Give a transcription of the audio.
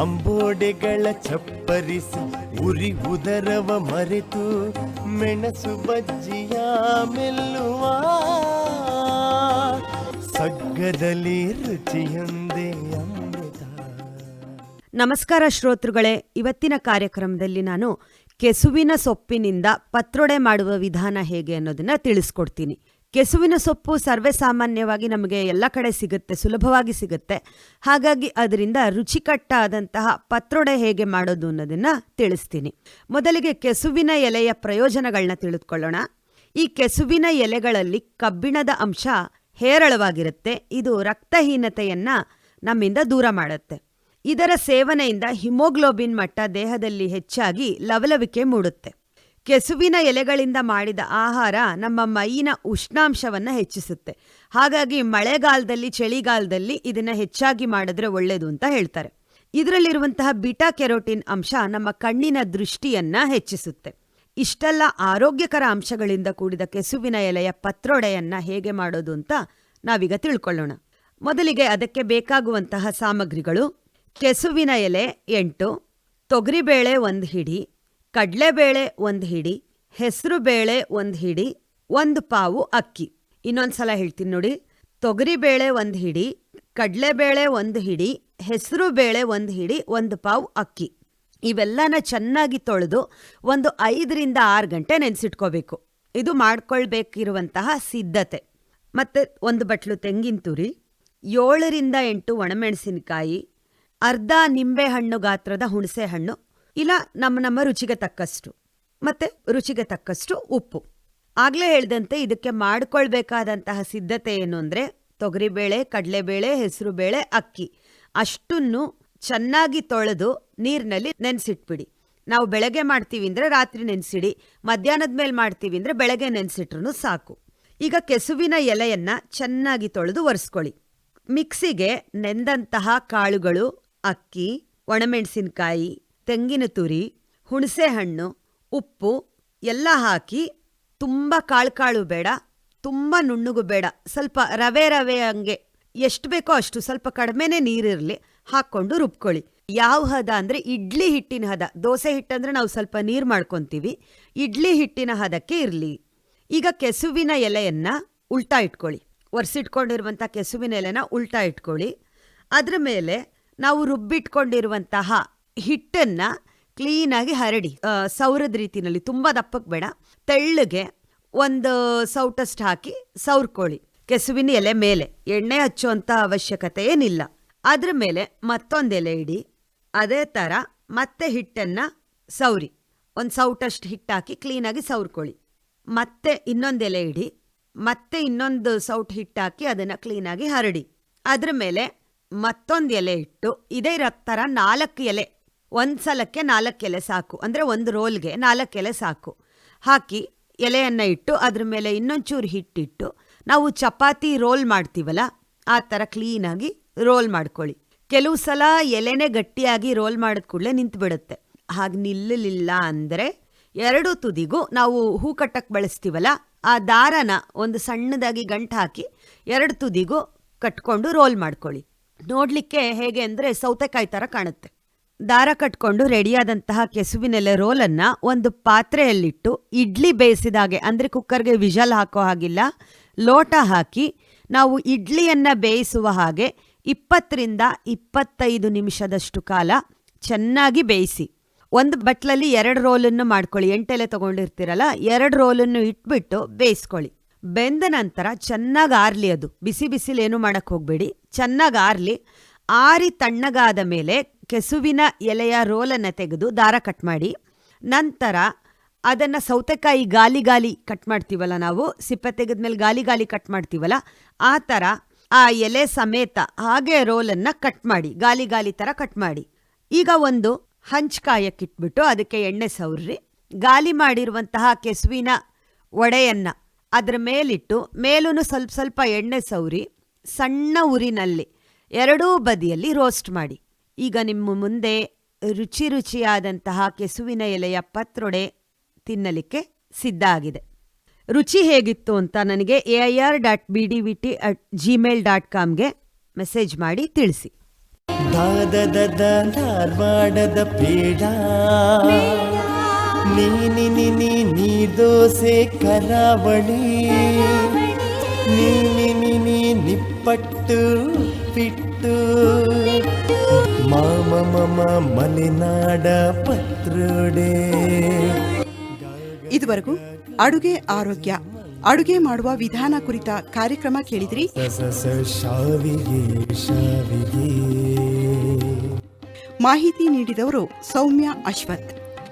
ಅಂಬೋಡೆಗಳ ಚಪ್ಪರಿಸಿ ಉರಿ ಉದರವ ಮರೆತು ಮೆಣಸು ಬಜ್ಜಿಯ ಮೆಲ್ಲುವ. ಸಗ್ಗದಲ್ಲಿ ರುಚಿಯೊಂದೇ ನಮಸ್ಕಾರ ಶ್ರೋತೃಗಳೇ, ಇವತ್ತಿನ ಕಾರ್ಯಕ್ರಮದಲ್ಲಿ ನಾನು ಕೆಸುವಿನ ಸೊಪ್ಪಿನಿಂದ ಪತ್ರೊಡೆ ಮಾಡುವ ವಿಧಾನ ಹೇಗೆ ಅನ್ನೋದನ್ನ ತಿಳಿಸ್ಕೊಡ್ತೀನಿ. ಕೆಸುವಿನ ಸೊಪ್ಪು ಸರ್ವೇ ಸಾಮಾನ್ಯವಾಗಿ ನಮಗೆ ಎಲ್ಲ ಕಡೆ ಸಿಗುತ್ತೆ, ಸುಲಭವಾಗಿ ಸಿಗುತ್ತೆ. ಹಾಗಾಗಿ ಅದರಿಂದ ರುಚಿಕಟ್ಟಾದಂತಹ ಪತ್ರೊಡೆ ಹೇಗೆ ಮಾಡೋದು ಅನ್ನೋದನ್ನು ತಿಳಿಸ್ತೀನಿ. ಮೊದಲಿಗೆ ಕೆಸುವಿನ ಎಲೆಯ ಪ್ರಯೋಜನಗಳನ್ನ ತಿಳಿದುಕೊಳ್ಳೋಣ. ಈ ಕೆಸುವಿನ ಎಲೆಗಳಲ್ಲಿ ಕಬ್ಬಿಣದ ಅಂಶ ಹೇರಳವಾಗಿರುತ್ತೆ. ಇದು ರಕ್ತಹೀನತೆಯನ್ನು ನಮ್ಮಿಂದ ದೂರ ಮಾಡುತ್ತೆ. ಇದರ ಸೇವನೆಯಿಂದ ಹಿಮೋಗ್ಲೋಬಿನ್ ಮಟ್ಟ ದೇಹದಲ್ಲಿ ಹೆಚ್ಚಾಗಿ ಲವಲವಿಕೆ ಮೂಡುತ್ತೆ. ಕೆಸುವಿನ ಎಲೆಗಳಿಂದ ಮಾಡಿದ ಆಹಾರ ನಮ್ಮ ಮೈನ ಉಷ್ಣಾಂಶವನ್ನು ಹೆಚ್ಚಿಸುತ್ತೆ. ಹಾಗಾಗಿ ಮಳೆಗಾಲದಲ್ಲಿ, ಚಳಿಗಾಲದಲ್ಲಿ ಇದನ್ನ ಹೆಚ್ಚಾಗಿ ಮಾಡಿದ್ರೆ ಒಳ್ಳೆಯದು ಅಂತ ಹೇಳ್ತಾರೆ. ಇದರಲ್ಲಿರುವಂತಹ ಬಿಟಾ ಕೆರೋಟಿನ್ ಅಂಶ ನಮ್ಮ ಕಣ್ಣಿನ ದೃಷ್ಟಿಯನ್ನ ಹೆಚ್ಚಿಸುತ್ತೆ. ಇಷ್ಟೆಲ್ಲ ಆರೋಗ್ಯಕರ ಅಂಶಗಳಿಂದ ಕೂಡಿದ ಕೆಸುವಿನ ಎಲೆಯ ಪತ್ರೊಡೆಯನ್ನ ಹೇಗೆ ಮಾಡೋದು ಅಂತ ನಾವೀಗ ತಿಳ್ಕೊಳ್ಳೋಣ. ಮೊದಲಿಗೆ ಅದಕ್ಕೆ ಬೇಕಾಗುವಂತಹ ಸಾಮಗ್ರಿಗಳು, ಕೆಸುವಿನ ಎಲೆ ಎಂಟು, ತೊಗರಿಬೇಳೆ ಒಂದು ಹಿಡಿ ಕಡಲೆಬೇಳೆ ಒಂದು ಹಿಡಿ ಹೆಸರುಬೇಳೆ ಒಂದು ಹಿಡಿ, ಒಂದು ಪಾವು ಅಕ್ಕಿ. ಇನ್ನೊಂದ್ಸಲ ಹೇಳ್ತೀನಿ ನೋಡಿ. ತೊಗರಿಬೇಳೆ ಒಂದು ಹಿಡಿ, ಕಡಲೆಬೇಳೆ ಒಂದು ಹಿಡಿ ಹೆಸರುಬೇಳೆ ಒಂದು ಹಿಡಿ, ಒಂದು ಪಾವು ಅಕ್ಕಿ. ಇವೆಲ್ಲನ ಚೆನ್ನಾಗಿ ತೊಳೆದು ಒಂದು ಐದರಿಂದ ಆರು ಗಂಟೆ ನೆನೆಸಿಟ್ಕೋಬೇಕು. ಇದು ಮಾಡ್ಕೊಳ್ಬೇಕಿರುವಂತಹ ಸಿದ್ಧತೆ. ಮತ್ತು ಒಂದು ಬಟ್ಲು ತೆಂಗಿನ ತುರಿ, ಏಳರಿಂದ ಎಂಟು ಒಣಮೆಣಸಿನಕಾಯಿ, ಅರ್ಧ ನಿಂಬೆಹಣ್ಣು ಗಾತ್ರದ ಹುಣಸೆ ಹಣ್ಣು ಇಲ್ಲ, ನಮ್ಮ ನಮ್ಮ ರುಚಿಗೆ ತಕ್ಕಷ್ಟು. ಮತ್ತೆ ರುಚಿಗೆ ತಕ್ಕಷ್ಟು ಉಪ್ಪು. ಆಗ್ಲೇ ಹೇಳ್ದಂತೆ ಇದಕ್ಕೆ ಮಾಡಿಕೊಳ್ಬೇಕಾದಂತಹ ಸಿದ್ಧತೆ ಏನು ಅಂದರೆ ತೊಗರಿಬೇಳೆ, ಕಡಲೆಬೇಳೆ, ಹೆಸರುಬೇಳೆ, ಅಕ್ಕಿ. ಅಷ್ಟನ್ನು ಚೆನ್ನಾಗಿ ತೊಳೆದು ನೀರಿನಲ್ಲಿ ನೆನೆಸಿಟ್ಬಿಡಿ. ನಾವು ಬೆಳಗ್ಗೆ ಮಾಡ್ತೀವಿ ಅಂದ್ರೆ ರಾತ್ರಿ ನೆನೆಸಿಡಿ. ಮಧ್ಯಾಹ್ನದ ಮೇಲೆ ಮಾಡ್ತೀವಿ ಅಂದ್ರೆ ಬೆಳಗ್ಗೆ ನೆನೆಸಿಟ್ರು ಸಾಕು. ಈಗ ಕೆಸುವಿನ ಎಲೆಯನ್ನ ಚೆನ್ನಾಗಿ ತೊಳೆದು ಒರೆಸ್ಕೊಳ್ಳಿ. ಮಿಕ್ಸಿಗೆ ನೆಂದಂತಹ ಕಾಳುಗಳು, ಅಕ್ಕಿ, ಒಣಮೆಣಸಿನಕಾಯಿ ತೆಂಗಿನ ತುರಿ, ಹುಣಸೆಹಣ್ಣು, ಉಪ್ಪು ಎಲ್ಲ ಹಾಕಿ ತುಂಬ ಕಾಳು ಕಾಳು ಬೇಡ, ತುಂಬ ನುಣ್ಣಗೂ ಬೇಡ. ಸ್ವಲ್ಪ ರವೆ ರವೆ ಹಂಗೆ ಎಷ್ಟು ಬೇಕೋ ಅಷ್ಟು ಸ್ವಲ್ಪ ಕಡಿಮೆನೇ ನೀರಿರಲಿ ಹಾಕ್ಕೊಂಡು ರುಬ್ಕೊಳ್ಳಿ. ಯಾವ ಹದ ಅಂದರೆ ಇಡ್ಲಿ ಹಿಟ್ಟಿನ ಹದ. ದೋಸೆ ಹಿಟ್ಟಂದ್ರೆ ನಾವು ಸ್ವಲ್ಪ ನೀರು ಮಾಡ್ಕೊತೀವಿ. ಇಡ್ಲಿ ಹಿಟ್ಟಿನ ಹದಕ್ಕೆ ಇರಲಿ. ಈಗ ಕೆಸುವಿನ ಎಲೆಯನ್ನ ಉಲ್ಟಾ ಇಟ್ಕೊಳ್ಳಿ. ಒರೆಸಿಟ್ಕೊಂಡಿರುವಂಥ ಕೆಸುವಿನ ಎಲೆನ ಉಲ್ಟಾ ಇಟ್ಕೊಳ್ಳಿ. ಅದ್ರ ಮೇಲೆ ನಾವು ರುಬ್ಬಿಟ್ಕೊಂಡಿರುವಂತಹ ಹಿಟ್ಟನ್ನ ಕ್ಲೀನಾಗಿ ಹರಡಿ. ಸೌರದ ರೀತಿಯಲ್ಲಿ ತುಂಬ ದಪ್ಪಕ್ಕೆ ಬೇಡ. ತೆಳ್ಳಗೆ ಒಂದು ಸೌಟಷ್ಟು ಹಾಕಿ ಸೌರ್ಕೊಳ್ಳಿ ಕೆಸುವಿನ ಎಲೆ ಮೇಲೆ. ಎಣ್ಣೆ ಹಚ್ಚುವಂಥ ಅವಶ್ಯಕತೆ ಏನಿಲ್ಲ. ಅದ್ರ ಮೇಲೆ ಮತ್ತೊಂದು ಎಲೆ ಇಡಿ. ಅದೇ ಥರ ಮತ್ತೆ ಹಿಟ್ಟನ್ನ ಸೌರಿ. ಒಂದು ಸೌಟಷ್ಟು ಹಿಟ್ಟು ಹಾಕಿ ಕ್ಲೀನಾಗಿ ಸೌರ್ಕೊಳ್ಳಿ ಮತ್ತೆ ಇನ್ನೊಂದು ಎಲೆ ಇಡಿ. ಮತ್ತೆ ಇನ್ನೊಂದು ಸೌಟ್ ಹಿಟ್ಟು ಹಾಕಿ ಅದನ್ನು ಕ್ಲೀನಾಗಿ ಹರಡಿ. ಅದ್ರ ಮೇಲೆ ಮತ್ತೊಂದು ಎಲೆ ಇಟ್ಟು, ಇದೇ ಥರ ನಾಲ್ಕು ಎಲೆ. ಒಂದು ಸಲಕ್ಕೆ ನಾಲ್ಕು ಎಲೆ ಸಾಕು. ಅಂದರೆ ಒಂದು ರೋಲ್ಗೆ ನಾಲ್ಕು ಎಲೆ ಸಾಕು. ಹಾಕಿ ಎಲೆಯನ್ನು ಇಟ್ಟು ಅದ್ರ ಮೇಲೆ ಇನ್ನೊಂಚೂರು ಹಿಟ್ಟಿಟ್ಟು ನಾವು ಚಪಾತಿ ರೋಲ್ ಮಾಡ್ತೀವಲ್ಲ, ಆ ಥರ ಕ್ಲೀನಾಗಿ ರೋಲ್ ಮಾಡ್ಕೊಳ್ಳಿ. ಕೆಲವು ಸಲ ಎಲೆನೇ ಗಟ್ಟಿಯಾಗಿ ರೋಲ್ ಮಾಡಿದ ಕೂಡಲೇ ನಿಂತು ಬಿಡುತ್ತೆ ಹಾಗೆ ನಿಲ್ಲಲಿಲ್ಲ ಅಂದರೆ ಎರಡು ತುದಿಗೂ ನಾವು ಹೂ ಕಟ್ಟಕ್ಕೆ ಬಳಸ್ತೀವಲ್ಲ, ಆ ದಾರನ ಒಂದು ಸಣ್ಣದಾಗಿ ಗಂಟು ಹಾಕಿ ಎರಡು ತುದಿಗೂ ಕಟ್ಕೊಂಡು ರೋಲ್ ಮಾಡ್ಕೊಳ್ಳಿ. ನೋಡಲಿಕ್ಕೆ ಹೇಗೆ ಅಂದರೆ ಸೌತೆಕಾಯಿ ಥರ ಕಾಣುತ್ತೆ. ದಾರ ಕಟ್ಕೊಂಡು ರೆಡಿಯಾದಂತಹ ಕೆಸುವಿನೆಲೆ ರೋಲನ್ನು ಒಂದು ಪಾತ್ರೆಯಲ್ಲಿಟ್ಟು ಇಡ್ಲಿ ಬೇಯಿಸಿದಾಗೆ ಅಂದರೆ ಕುಕ್ಕರ್ಗೆ ವಿಷಲ್ ಹಾಕೋ ಹಾಗಿಲ್ಲ, ಲೋಟ ಹಾಕಿ ನಾವು ಇಡ್ಲಿಯನ್ನು ಬೇಯಿಸುವ ಹಾಗೆ ಇಪ್ಪತ್ತರಿಂದ ಇಪ್ಪತ್ತೈದು ನಿಮಿಷದಷ್ಟು ಕಾಲ ಚೆನ್ನಾಗಿ ಬೇಯಿಸಿ. ಒಂದು ಬಟ್ಲಲ್ಲಿ ಎರಡು ರೋಲನ್ನು ಮಾಡ್ಕೊಳ್ಳಿ. ಎಂಟೆಲೆ ತಗೊಂಡಿರ್ತೀರಲ್ಲ, ಎರಡು ರೋಲನ್ನು ಇಟ್ಬಿಟ್ಟು ಬೇಯಿಸ್ಕೊಳ್ಳಿ. ಬೆಂದ ನಂತರ ಚೆನ್ನಾಗಿ ಆರ್ಲಿ ಅದು. ಬಿಸಿ ಬಿಸಿಲೇನು ಮಾಡೋಕ್ಕೆ ಹೋಗ್ಬೇಡಿ. ಚೆನ್ನಾಗಿ ಆರ್ಲಿ. ಆರಿ ತಣ್ಣಗಾದ ಮೇಲೆ ಕೆಸುವಿನ ಎಲೆಯ ರೋಲನ್ನು ತೆಗೆದು ದಾರ ಕಟ್ ಮಾಡಿ, ನಂತರ ಅದನ್ನು ಸೌತೆಕಾಯಿ ಗಾಲಿ ಗಾಲಿ ಕಟ್ ಮಾಡ್ತೀವಲ್ಲ ನಾವು, ಸಿಪ್ಪೆ ತೆಗೆದ್ಮೇಲೆ ಗಾಲಿ ಗಾಲಿ ಕಟ್ ಮಾಡ್ತೀವಲ್ಲ, ಆ ಥರ ಆ ಎಲೆ ಸಮೇತ ಹಾಗೆ ರೋಲನ್ನು ಕಟ್ ಮಾಡಿ, ಗಾಲಿ ಗಾಲಿ ಥರ ಕಟ್ ಮಾಡಿ. ಈಗ ಒಂದು ಹಂಚ್ಕಾಯಕ್ಕಿಟ್ಬಿಟ್ಟು ಅದಕ್ಕೆ ಎಣ್ಣೆ ಸವರ್ರಿ ಗಾಲಿ ಮಾಡಿರುವಂತಹ ಕೆಸುವಿನ ಒಡೆಯನ್ನು ಅದರ ಮೇಲಿಟ್ಟು ಮೇಲೂ ಸ್ವಲ್ಪ ಸ್ವಲ್ಪ ಎಣ್ಣೆ ಸೌರಿ ಸಣ್ಣ ಉರಿನಲ್ಲಿ ಎರಡೂ ಬದಿಯಲ್ಲಿ ರೋಸ್ಟ್ ಮಾಡಿ. ಈಗ ನಿಮ್ಮ ಮುಂದೆ ರುಚಿ ರುಚಿಯಾದಂತಹ ಕೆಸುವಿನ ಎಲೆಯ ಪತ್ರೊಡೆ ತಿನ್ನಲಿಕ್ಕೆ ಸಿದ್ಧ ಆಗಿದೆ. ರುಚಿ ಹೇಗಿತ್ತು ಅಂತ ನನಗೆ A I R dot B D V T at Gmail dot ಕಾಮ್ಗೆ message ಮಾಡಿ ತಿಳಿಸಿ. ದಾದದ ಧಾರವಾಡದ ಪೇಡ. ನೀ ದೋಸೆ ಕರಾವಳಿ. ನೀನಿ ನಿಪ್ಪಟ್ಟು ಪಿಟ್ಟು ಮಾಮ ಮಮ ಮಲೆನಾಡ ಪತ್ರೋಡೆ. ಇದುವರೆಗೂ ಅಡುಗೆ ಆರೋಗ್ಯ ಅಡುಗೆ ಮಾಡುವ ವಿಧಾನ ಕುರಿತ ಕಾರ್ಯಕ್ರಮ ಕೇಳಿದ್ರಿ. ಮಾಹಿತಿ ನೀಡಿದವರು ಸೌಮ್ಯ ಅಶ್ವಥ್.